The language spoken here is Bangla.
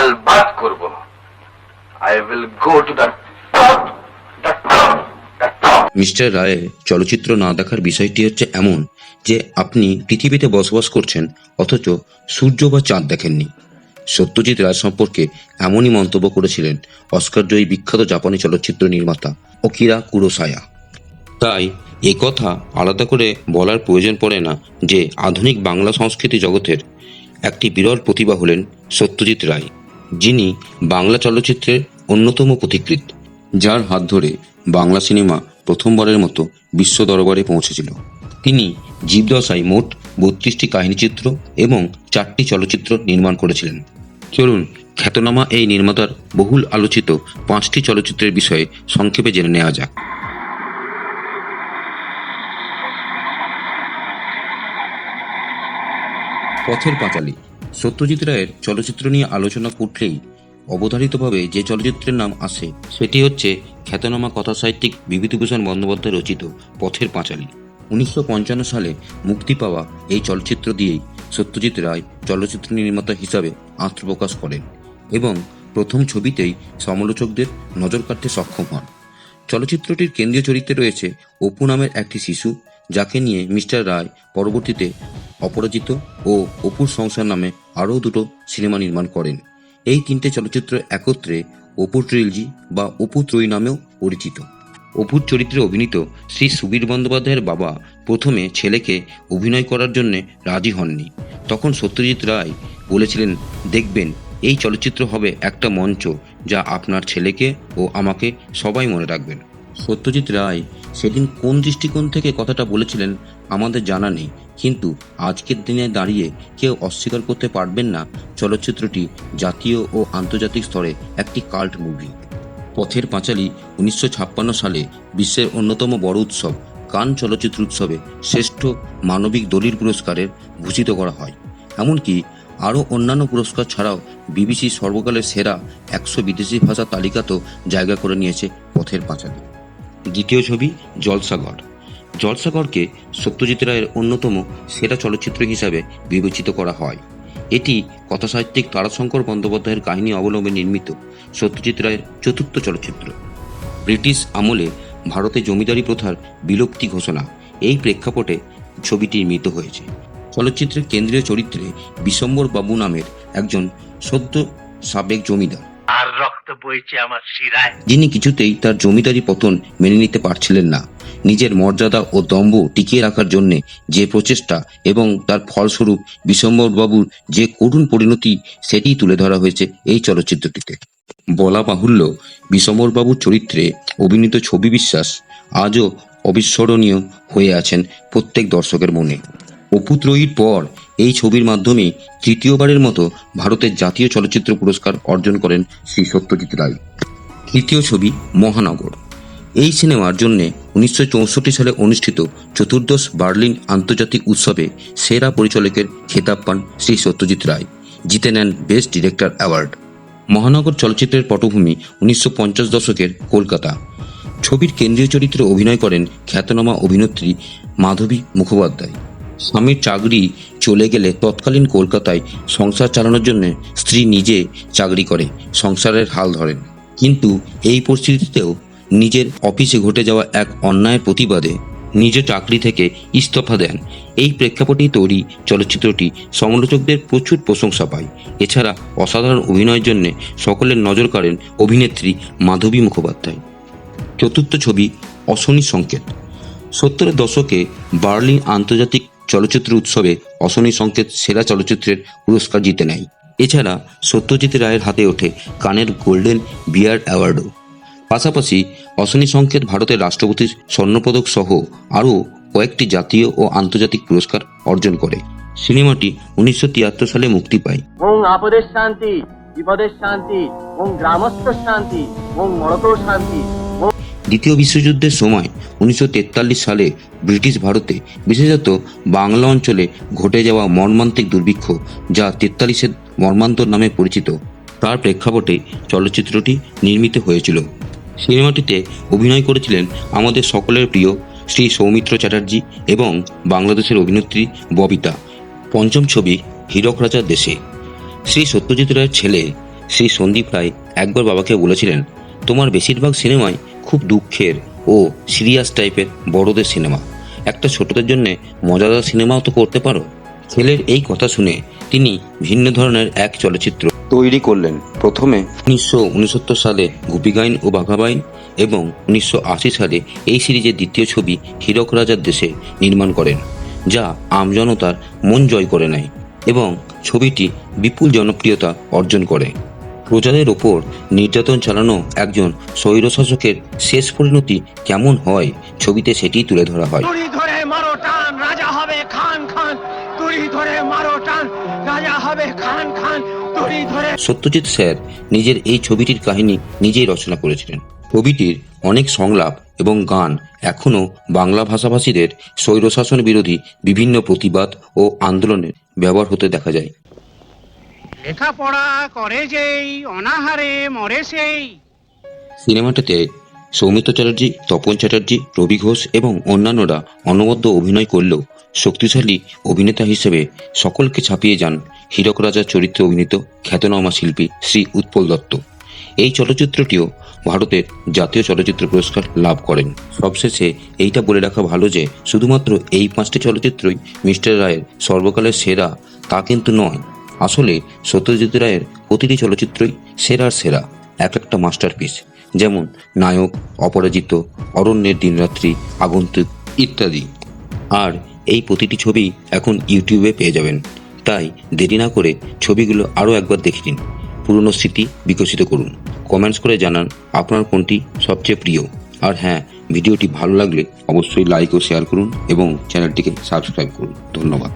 আলবাত করব। I will go to the top the top mister রায়ের চলচ্চিত্র না দেখার বিষয়টি হচ্ছে এমন যে আপনি পৃথিবীতে বসবাস করছেন, অথচ সূর্য বা চাঁদ দেখেননি। সত্যজিৎ রায় সম্পর্কে এমনই মন্তব্য করেছিলেন অস্কারজয়ী বিখ্যাত জাপানি চলচ্চিত্র নির্মাতা অকিরা কুরোসায়া। তাই এ কথা আলাদা করে বলার প্রয়োজন পড়ে না যে আধুনিক বাংলা সংস্কৃতি জগতের একটি বিরল প্রতিভা হলেন সত্যজিৎ রায়। যিনি বাংলা চলচ্চিত্রের অন্যতম পথিকৃৎ, যার হাত ধরে বাংলা সিনেমা প্রথমবারের মতো বিশ্ব দরবারে পৌঁছেছিল। তিনি জীবদশায় মোট বত্রিশটি কাহিনীচিত্র এবং চারটি চলচ্চিত্র নির্মাণ করেছিলেন। চলুন, খ্যাতনামা এই নির্মাতার বহুল আলোচিত পাঁচটি চলচ্চিত্রের বিষয়ে সংক্ষেপে জেনে নেওয়া যাক। পথের পাঁচালী। সত্যজিৎ রায়ের চলচ্চিত্র নিয়ে আলোচনা করলেই অবধারিতভাবে যে চলচ্চিত্রের নাম আসে সেটি হচ্ছে খ্যাতনামা কথা সাহিত্যিক বিভূতিভূষণ বন্দ্যোপাধ্যায় রচিত পথের পাঁচালী। উনিশশো পঞ্চান্ন সালে মুক্তি পাওয়া এই চলচ্চিত্র দিয়েই সত্যজিৎ রায় চলচ্চিত্র নির্মাতা হিসাবে আত্মপ্রকাশ করেন এবং প্রথম ছবিতেই সমালোচকদের নজর কাটতে সক্ষম হন। চলচ্চিত্রটির কেন্দ্রীয় চরিত্রে রয়েছে অপু নামের একটি শিশু, যাকে নিয়ে মিস্টার রায় পরবর্তীতে অপরাজিত ও অপুর সংসার নামে আরও দুটো সিনেমা নির্মাণ করেন। এই তিনটে চলচ্চিত্র একত্রে অপু ট্রিলজি বা অপু ত্রয়ী নামেও পরিচিত। অপুর চরিত্রে অভিনীত শ্রী সুবীর বন্দ্যোপাধ্যায়ের বাবা প্রথমে ছেলেকে অভিনয় করার জন্য রাজি হননি। তখন সত্যজিৎ রায় বলেছিলেন, দেখবেন, এই চলচ্চিত্র হবে একটা মঞ্চ যা আপনার ছেলেকে ও আমাকে সবাই মনে রাখবেন। সত্যজিৎ রায় সেদিন কোন দৃষ্টিকোণ থেকে কথাটা বলেছিলেন আমাদের জানা নেই। কিন্তু আজকের দিনে দাঁড়িয়ে কেউ অস্বীকার করতে পারবেন না চলচ্চিত্রটি জাতীয় ও আন্তর্জাতিক স্তরে একটি কাল্ট মুভি পথের পাঁচালী উনিশশো ছাপ্পান্ন সালে বিশ্বের অন্যতম বড় উৎসব কান চলচ্চিত্র উৎসবে শ্রেষ্ঠ মানবিক দলিল পুরস্কারের ভূষিত করা হয়। এমনকি আরও অন্যান্য পুরস্কার ছাড়াও বিবিসি সর্বকালের সেরা একশো বিদেশি ভাষা তালিকাতেও জায়গা করে নিয়েছে পথের পাঁচালী। দ্বিতীয় ছবি জলসাগর। জলসাগরকে সত্যজিৎ রায়ের অন্যতম সেরা চলচ্চিত্র হিসাবে বিবেচিত করা হয়। এটি কথাসাহিত্যিক তারাশঙ্কর বন্দ্যোপাধ্যায়ের কাহিনী অবলম্বনে নির্মিত সত্যজিৎ রায়ের চতুর্থ চলচ্চিত্র। ব্রিটিশ আমলে ভারতে জমিদারি প্রথার বিলুপ্তি ঘোষণা এই প্রেক্ষাপটে ছবিটি নির্মিত হয়েছে। চলচ্চিত্রের কেন্দ্রীয় চরিত্রে বিশম্বর বাবু নামের একজন সদ্য সাবেক জমিদার। আর রক্ত বইছে আমার শিরায়। যিনি কিছুতেই তার জমিদারি পতন মেনে নিতে পারছিলেন না। নিজের মর্যাদা ও দম্ভ টিকিয়ে রাখার জন্যে যে প্রচেষ্টা এবং তার ফলস্বরূপ বিশম্বরবাবুর যে করুণ পরিণতি সেটিই তুলে ধরা হয়েছে এই চলচ্চিত্রটিতে। বলা বাহুল্য বিশম্বরবাবুর চরিত্রে অভিনীত ছবি বিশ্বাস আজও অবিস্মরণীয় হয়ে আছেন প্রত্যেক দর্শকের মনে। অপুত্রয়ীর পর এই ছবির মাধ্যমে তৃতীয়বারের মতো ভারতের জাতীয় চলচ্চিত্র পুরস্কার অর্জন করেন শ্রী সত্যজিৎ রায়। তৃতীয় ছবি মহানগর। এই সিনেমার জন্য উনিশশো সালে অনুষ্ঠিত চতুর্দশ বার্লিন আন্তর্জাতিক উৎসবে সেরা পরিচালকের খেতাব পান শ্রী সত্যজিৎ রায়। জিতে নেন বেস্ট ডিরেক্টর অ্যাওয়ার্ড। মহানগর চলচ্চিত্রের পটভূমি উনিশশো পঞ্চাশ দশকের কলকাতা। ছবির কেন্দ্রীয় চরিত্রে অভিনয় করেন খ্যাতনামা অভিনেত্রী মাধবী মুখোপাধ্যায়। স্বামীর চাকরি চলে গেলে তৎকালীন কলকাতায় সংসার চালানোর জন্য স্ত্রী নিজে চাকরি করে, সংসারের হাল ধরেন। কিন্তু এই পরিস্থিতিতেও নিজের অফিসে ঘটে যাওয়া এক অন্যায়ের প্রতিবাদে নিজ চাকরি থেকে ইস্তফা দেন। এই প্রেক্ষাপটেই তৈরি চলচ্চিত্রটি। সমালোচকদের প্রচুর প্রশংসা পায়। এছাড়া অসাধারণ অভিনয়ের জন্য সকলের নজর কাড়েন অভিনেত্রী মাধবী মুখোপাধ্যায়। চতুর্থ ছবি, অশনি সংকেত। সত্তরের দশকে বার্লিন আন্তর্জাতিক চলচ্চিত্র উৎসবে অশনি সংকেত সেরা চলচ্চিত্রের পুরস্কার জিতে নেয়। এছাড়া সত্যজিৎ রায়ের হাতে ওঠে কানের গোল্ডেন বিয়ার অ্যাওয়ার্ডও। পাশাপাশি অশনি সংকেত ভারতের রাষ্ট্রপতির স্বর্ণপদক সহ আরও কয়েকটি জাতীয় ও আন্তর্জাতিক পুরস্কার অর্জন করে। সিনেমাটি উনিশশো তিয়াত্তর সালে মুক্তি পায়। ওং আপদের শান্তি বিপদের শান্তি ওং গ্রামস্থ শান্তি ওং শান্তি দ্বিতীয় বিশ্বযুদ্ধের সময় উনিশশো তেতাল্লিশ সালে ব্রিটিশ ভারতে বিশেষত বাংলা অঞ্চলে ঘটে যাওয়া মর্মান্তিক দুর্ভিক্ষ যা তেতাল্লিশের মর্মান্তর নামে পরিচিত তার প্রেক্ষাপটে চলচ্চিত্রটি নির্মিত হয়েছিল। সিনেমাটিতে অভিনয় করেছিলেন আমাদের সকলের প্রিয় শ্রী সৌমিত্র চ্যাটার্জি এবং বাংলাদেশের অভিনেত্রী ববিতা। পঞ্চম ছবি, হীরক রাজার দেশে। শ্রী সত্যজিৎ রায়ের ছেলে শ্রী সন্দীপ রায় একবার বাবাকে বলেছিলেন, তোমার বেশিরভাগ সিনেমাই খুব দুঃখের ও সিরিয়াস টাইপের বড়দের সিনেমা। একটা ছোটদের জন্য মজাদার সিনেমাও তো করতে পারো? ছেলের এই কথা শুনে তিনি ভিন্ন ধরনের এক চলচ্চিত্র তৈরি করলেন। প্রথমে উনিশশো উনসত্তর সালে গোপীগাইন ও বাঘাবাইন এবং উনিশশো আশি সালে এই সিরিজের দ্বিতীয় ছবি হীরক রাজার দেশে নির্মাণ করেন যা আমজনতার মন জয় করে নেয় এবং ছবিটি বিপুল জনপ্রিয়তা অর্জন করে। প্রজাদের ওপর নির্যাতন চালানো একজন স্বৈরশাসকের শেষ পরিণতি কেমন হয় ছবিতে সেটি তুলে ধরা হয়। ধরে মারো টান রাজা হবে খান খান। তুড়ি ধরে মারো টান। রাজা হবে খান খান তুড়ি ধরে। সত্যজিৎ স্যার নিজের এই ছবিটির কাহিনী নিজেই রচনা করেছিলেন। ছবিটির অনেক সংলাপ এবং গান এখনও বাংলা ভাষাভাষীদের স্বৈরশাসন বিরোধী বিভিন্ন প্রতিবাদ ও আন্দোলনে ব্যবহার হতে দেখা যায়। লেখাপড়া করে যেই অনাহারে মরে সেই। সিনেমাটাতে সৌমিত্র চ্যাটার্জি তপন চ্যাটার্জি রবি ঘোষ এবং অন্যান্যরা অনবদ্য অভিনয় করলেও শক্তিশালী অভিনেতা হিসেবে সকলকে ছাপিয়ে যান হীরক রাজার চরিত্রে অভিনীত খ্যাতনামা শিল্পী শ্রী উৎপল দত্ত। এই চলচ্চিত্রটিও ভারতের জাতীয় চলচ্চিত্র পুরস্কার লাভ করেন। সবশেষে এইটা বলে রাখা ভালো যে, শুধুমাত্র এই পাঁচটি চলচ্চিত্রই মিস্টার রায়ের সর্বকালের সেরা, তা কিন্তু নয়। আসলে সত্যজিৎ রায়ের প্রতিটি চলচ্চিত্রই সেরার সেরা, এক একটা মাস্টারপিস। যেমন নায়ক, অপরাজিত, অরণ্যের দিনরাত্রি, আগন্তুক ইত্যাদি। আর এই প্রতিটি ছবি এখন ইউটিউবে পেয়ে যাবেন। তাই দেরি না করে ছবিগুলো আরও একবার দেখে নিন। পুরনো স্মৃতি বিকশিত করুন। কমেন্টস করে জানান আপনার কোনটি সবচেয়ে প্রিয়। আর হ্যাঁ ভিডিওটি ভালো লাগলে অবশ্যই লাইক ও শেয়ার করুন এবং চ্যানেলটিকে সাবস্ক্রাইব করুন। ধন্যবাদ।